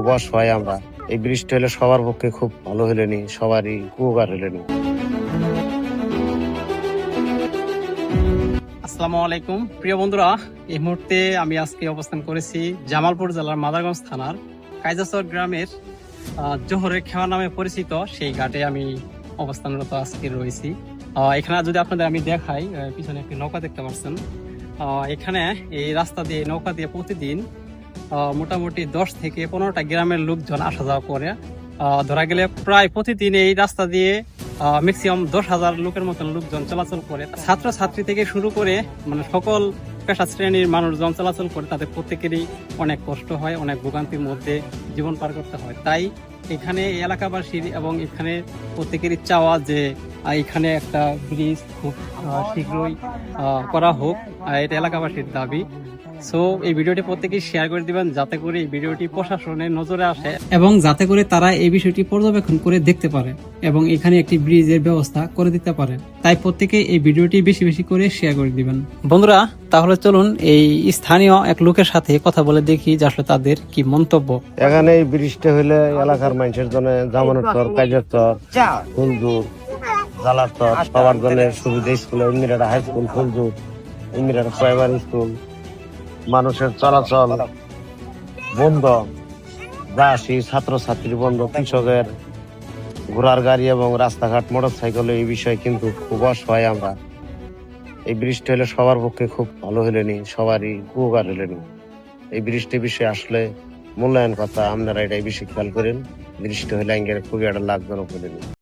খুব অসহায় আমরা। এই বৃষ্টি হলে সবার পক্ষে খুব ভালো হলেনি সবারই উপকার হলেনি আসসালামু আলাইকুম। প্রিয় বন্ধুরা এই মুহূর্তে আমি আজকে অবস্থান করেছি জামালপুর জেলার মাদারগঞ্জ থানার কাইজাসর গ্রামের আহ, জোহরের খেওয়া নামে পরিচিত সেই ঘাটে আমি অবস্থানরত আজকে রয়েছি। এখানে যদি আপনাদের আমি দেখাই পিছনে একটি নৌকা দেখতে পাচ্ছেন। এখানে এই রাস্তা দিয়ে নৌকা দিয়ে প্রতিদিন মোটামুটি দশ থেকে পনেরোটা গ্রামের লোকজন আসা যাওয়া করে। ধরা গেলে প্রায় প্রতিদিন এই রাস্তা দিয়ে ম্যাক্সিমাম দশ হাজার লোকের মতন লোকজন চলাচল করে। ছাত্র ছাত্রী থেকে শুরু করে মানে সকল পেশা শ্রেণির মানুষজন চলাচল করে, তাদের প্রত্যেকেরই অনেক কষ্ট হয়, অনেক ভোগান্তির মধ্যে জীবন পার করতে হয়। তাই এখানে এলাকাবাসীর এবং এখানে প্রত্যেকেরই চাওয়া যে এখানে একটা ব্রিজ খুব শীঘ্রই করা হোক এটা এলাকাবাসীর দাবি। সো এই ভিডিওটি প্রত্যেকেই শেয়ার করে দিবেন যাতে করে এই ভিডিওটি প্রশাসনের নজরে আসে এবং যাতে করে তারা এই বিষয়টি পর্যবেক্ষণ করে দেখতে পারে এবং এখানে একটি ব্রিজের ব্যবস্থা করে দিতে পারে। তাই প্রত্যেকে এই ভিডিওটি বেশি বেশি করে শেয়ার করে দিবেন। বন্ধুরা তাহলে চলুন এই স্থানীয় এক লোকের সাথে কথা বলে দেখি যে আসলে তাদের কি মন্তব্য। এখানে এই বৃষ্টি হলে এলাকার মানুষের জন্য জামানোর চর কাজের চর জালার চর সবার জন্য সুবিধা school Indira high school Fuljur Indira primary school মানুষের চলাচল বন্ধ। দাসী ছাত্র ছাত্রী বন্ধ কৃষকের ঘোড়ার গাড়ি এবং রাস্তাঘাট মোটর সাইকেল এই বিষয়ে কিন্তু খুব অসহায় আমরা। এই বৃষ্টি হলে সবার পক্ষে খুব ভালো হলেনি সবারই উপকার হলেনি এই বৃষ্টি বিষয়ে আসলে মূল্যায়ন কথা আপনারা এটাই বেশি খেয়াল করেন। বৃষ্টি হলে আঙ্গের খুবই একটা লাভজনক হলেনি